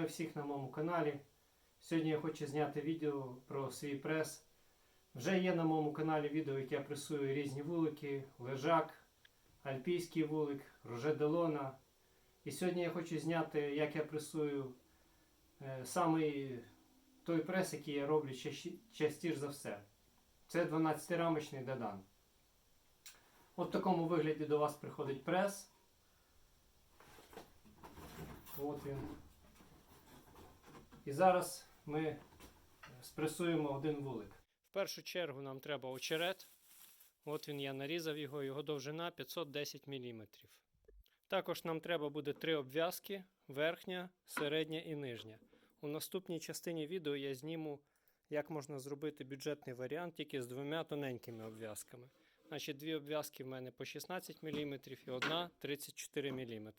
Вітаю всіх на моєму каналі. Сьогодні я хочу зняти відео про свій прес. Вже є на моєму каналі відео, як я пресую різні вулики, лежак, альпійський вулик, роже делона. І сьогодні я хочу зняти, як я пресую е, саме той прес, який я роблю частіше за все. Це 12-рамочний Дадан. От в такому вигляді до вас приходить прес. От він. І зараз ми спресуємо один вулик. В першу чергу нам треба очерет. От він я нарізав його, його довжина 510 мм. Також нам треба буде три обв'язки: верхня, середня і нижня. У наступній частині відео я зніму, як можна зробити бюджетний варіант тільки з двома тоненькими обв'язками. Значить, дві обв'язки в мене по 16 мм і одна 34 мм.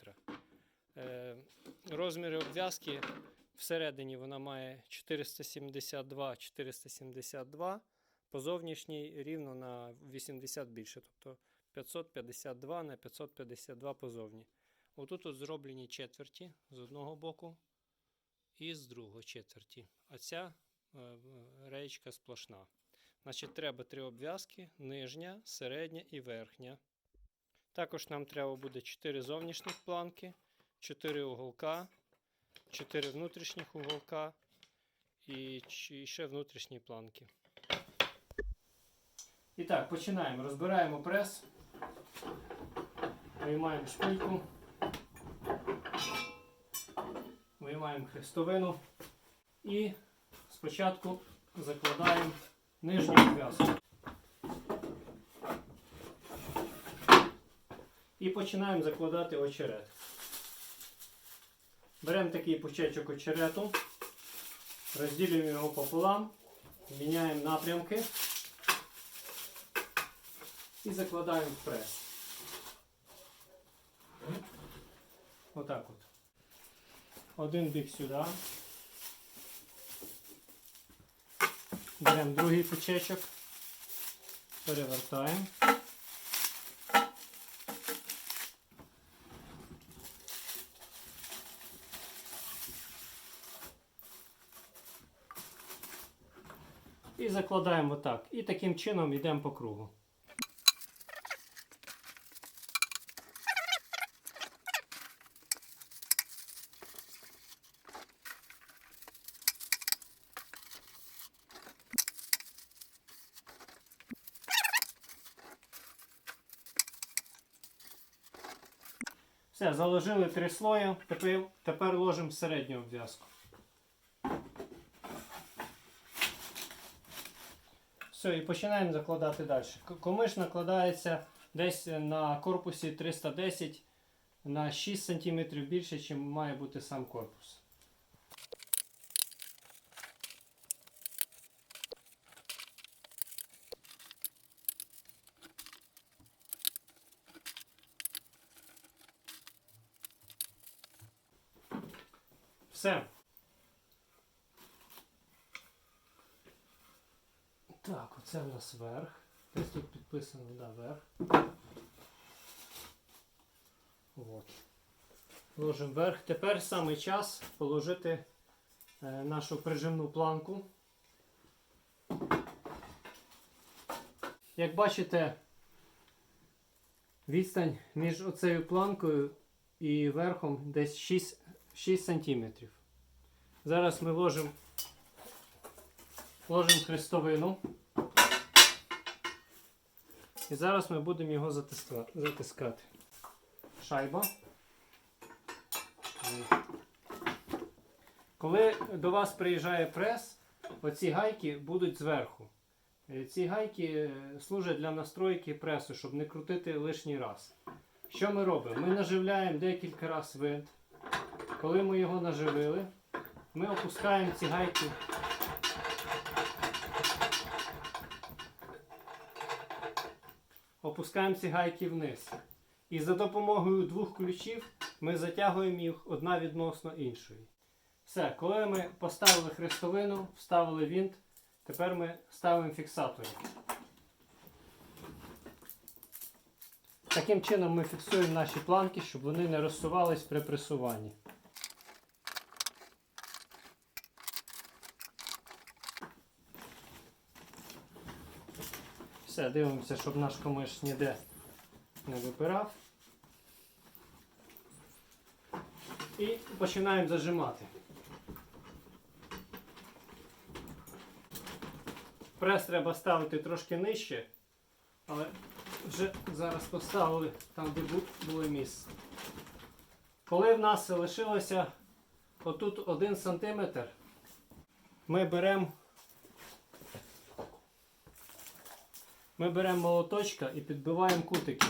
Е, розміри обв'язки всередині вона має 472-472, по зовнішній рівно на 80 більше, тобто 552 на 552 позовні. Отут от зроблені четверті з одного боку і з другого четверті. А ця е, реєчка сплошна. Значить, треба три обв'язки: нижня, середня і верхня. Також нам треба буде 4 зовнішніх планки. 4 уголка, 4 внутрішніх уголка і ще внутрішні планки. І так, починаємо. Розбираємо прес. Виймаємо шпильку. Виймаємо хрестовину. І спочатку закладаємо нижню обв'язку. І починаємо закладати очерет. Беремо такий пучечок очерету, розділюємо його пополам, міняємо напрямки і закладаємо в прес. Отак от. Один бік сюди. Беремо другий пучечок, перевертаємо. І закладаємо так. І таким чином йдемо по кругу. Все, заложили три слої. Тепер, тепер ложимо середню обв'язку. Все, і починаємо закладати далі. Комиш накладається десь на корпусі 310 на 6 см більше, ніж має бути сам корпус. Все. Так, оце в нас верх. Десь тут підписано, да, верх. От. Ложимо верх. Тепер саме час положити е, нашу прижимну планку. Як бачите, відстань між оцею планкою і верхом десь 6, 6 см. Зараз ми ложимо ложимо хрестовину. І зараз ми будемо його затискати. Шайба. Коли до вас приїжджає прес, оці гайки будуть зверху. Е, Ці гайки е, служать для настройки пресу, щоб не крутити лишній раз. Що ми робимо? Ми наживляємо декілька разів винт. Коли ми його наживили, ми опускаємо ці гайки опускаємо ці гайки вниз. І за допомогою двох ключів ми затягуємо їх одна відносно іншої. Все, коли ми поставили хрестовину, вставили вінт, тепер ми ставимо фіксатори. Таким чином ми фіксуємо наші планки, щоб вони не розсувались при пресуванні. Все, дивимося, щоб наш комиш ніде не випирав. І починаємо зажимати. Прес треба ставити трошки нижче, але вже зараз поставили там, де було місце. Коли в нас лишилося отут 1 см, ми беремо ми беремо молоточка і підбиваємо кутики.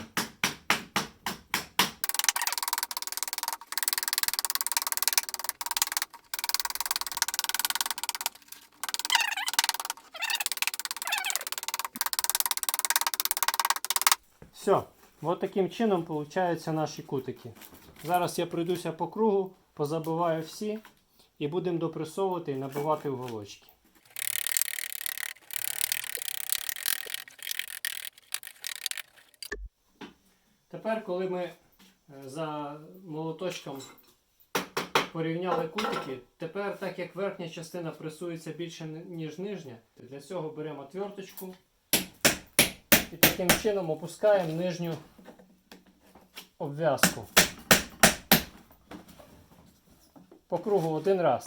Все, от таким чином получаються наші кутики. Зараз я пройдуся по кругу, позабиваю всі і будемо допресовувати і набивати уголочки. Тепер, коли ми е, за молоточком порівняли кутики, тепер, так як верхня частина пресується більше, ніж нижня, для цього беремо отверточку і таким чином опускаємо нижню обв'язку. По кругу один раз.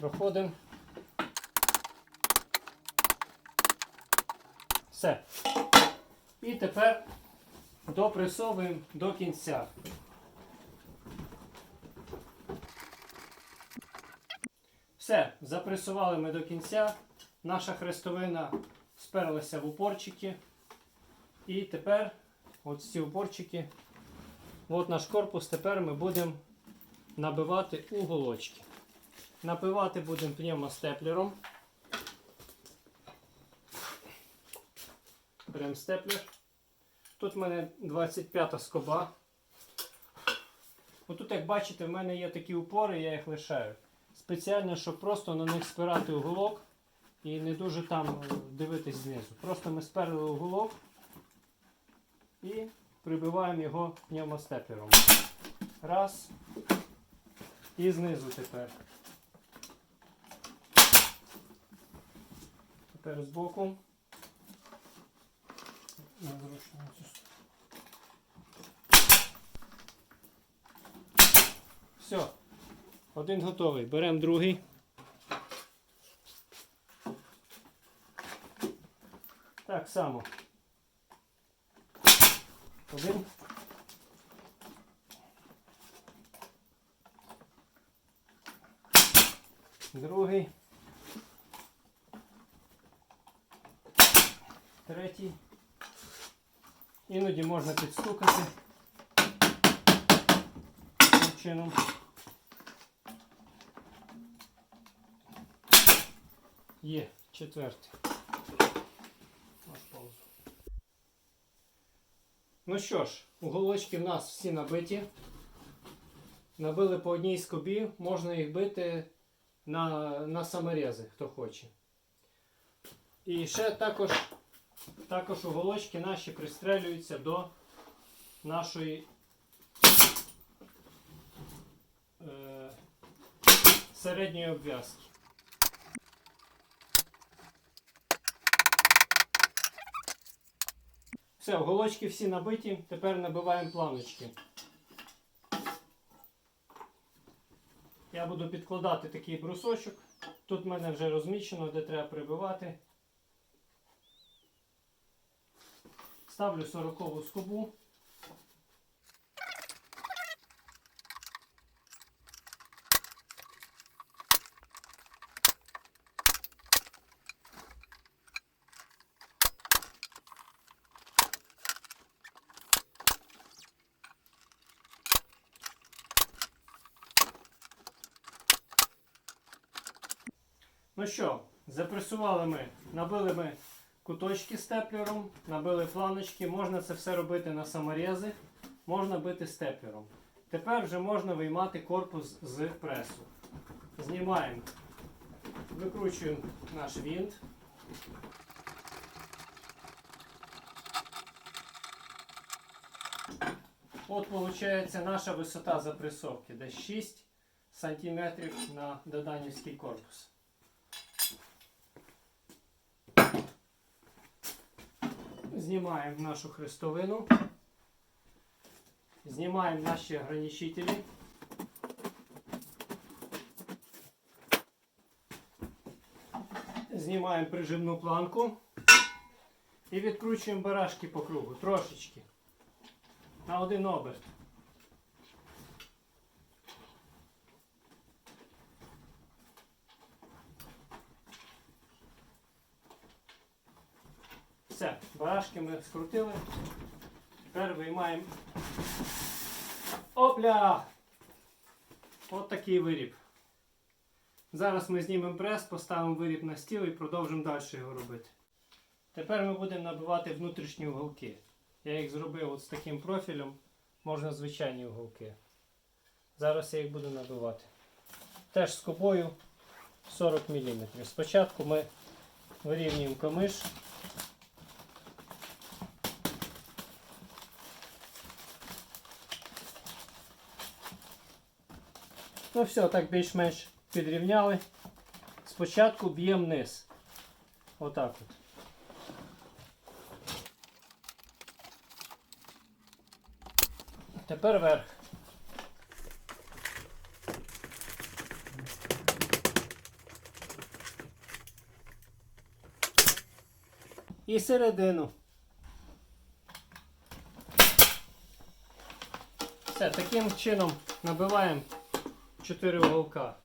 Проходимо. Все. І тепер допресовуємо до кінця. Все, запресували ми до кінця. Наша хрестовина сперлася в упорчики. І тепер от ці упорчики, от наш корпус, тепер ми будемо набивати уголочки. Набивати будемо пневмостеплером. Беремо степлер. Тут в мене 25 скоба. Отут, як бачите, в мене є такі упори, я їх лишаю. Спеціально, щоб просто на них спирати уголок і не дуже там е, дивитись знизу. Просто ми сперли уголок і прибиваємо його пневмостеплером. Раз. І знизу тепер. Тепер збоку. Все. Один готовий. Беремо другий. Так само. Один. Другий. Третій. Іноді можна підстукати. Таким чином. Є, четвертий. Ну що ж, уголочки в нас всі набиті. Набили по одній скобі, можна їх бити на, на саморези, хто хоче. І ще також, також уголочки наші пристрелюються до нашої е, середньої обв'язки. Все, уголочки всі набиті, тепер набиваємо планочки. Я буду підкладати такий брусочок. Тут в мене вже розмічено, де треба прибивати. Ставлю 40 скобу. Ну що, запресували ми, набили ми куточки степлером, набили планочки. Можна це все робити на саморези, можна бити степлером. Тепер вже можна виймати корпус з пресу. Знімаємо, викручуємо наш винт. От виходить наша висота запресовки, десь 6 см на доданівський корпус. Знімаємо нашу хрестовину. Знімаємо наші ограничителі. Знімаємо прижимну планку і відкручуємо барашки по кругу трошечки. На один оберт. Все, барашки ми скрутили. Тепер виймаємо. Опля! От такий виріб. Зараз ми знімемо прес, поставимо виріб на стіл і продовжимо далі його робити. Тепер ми будемо набивати внутрішні уголки. Я їх зробив от з таким профілем, можна звичайні уголки. Зараз я їх буду набивати. Теж з кобою 40 мм. Спочатку ми вирівнюємо камиш. Ну все, так більш-менш підрівняли. Спочатку б'ємо низ. Отак от. Тепер верх. І середину. Все, таким чином набиваємо 4 уголка.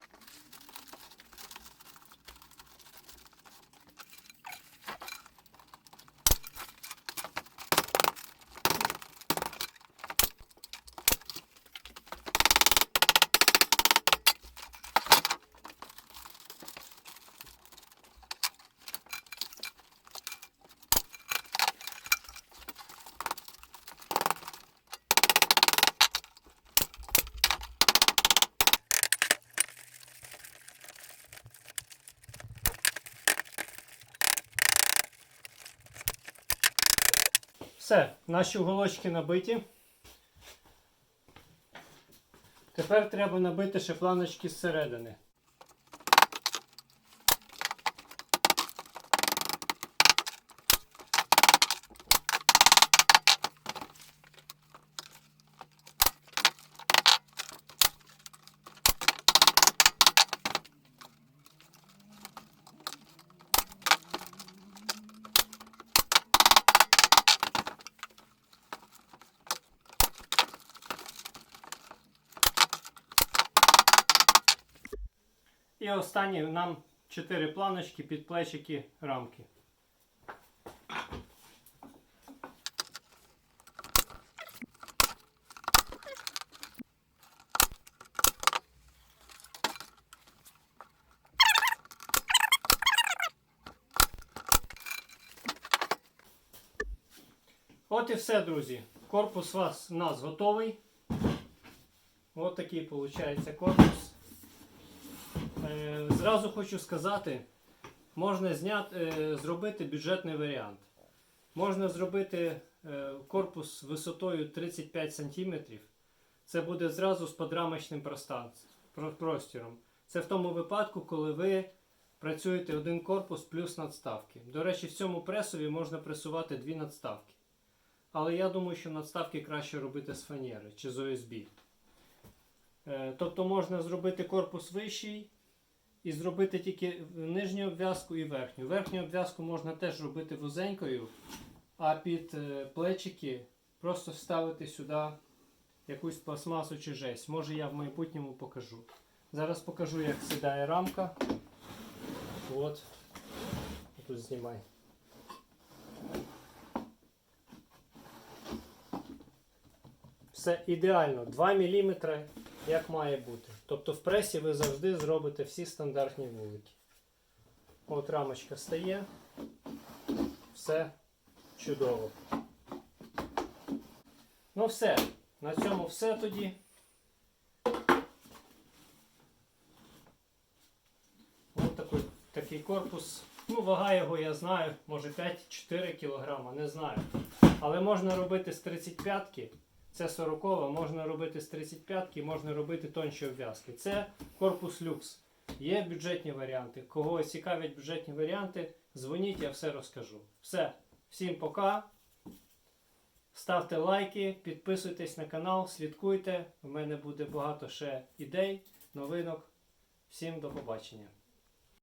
Все, наші уголочки набиті. Тепер треба набити ще планочки зсередини. І останні нам 4 планочки під плечики рамки. От і все, друзі. Корпус у нас готовий. От такий виходить корпус. Е, Зразу хочу сказати, можна зняти, е, зробити бюджетний варіант. Можна зробити е, корпус висотою 35 см. Це буде зразу з подрамочним простіром. Це в тому випадку, коли ви працюєте один корпус плюс надставки. До речі, в цьому пресові можна пресувати дві надставки. Але я думаю, що надставки краще робити з фанери чи з ОСБ. Тобто можна зробити корпус вищий і зробити тільки нижню обв'язку і верхню. Верхню обв'язку можна теж робити вузенькою, а під е, плечики просто вставити сюди якусь пластмасу чи жесть. Може я в майбутньому покажу. Зараз покажу, як сідає рамка. От. Тут знімай. Все ідеально. 2 мм як має бути. Тобто в пресі ви завжди зробите всі стандартні вулики. От рамочка стає. Все чудово. Ну все. На цьому все тоді. Ось такий, такий корпус. Ну, вага його я знаю, може 5-4 кг, не знаю. Але можна робити з 35-ки. Це 40 можна робити з 35-ки, можна робити тонші обв'язки. Це корпус люкс. Є бюджетні варіанти. Кого цікавлять бюджетні варіанти, дзвоніть, я все розкажу. Все, всім пока. Ставте лайки, підписуйтесь на канал, слідкуйте. У мене буде багато ще ідей, новинок. Всім до побачення.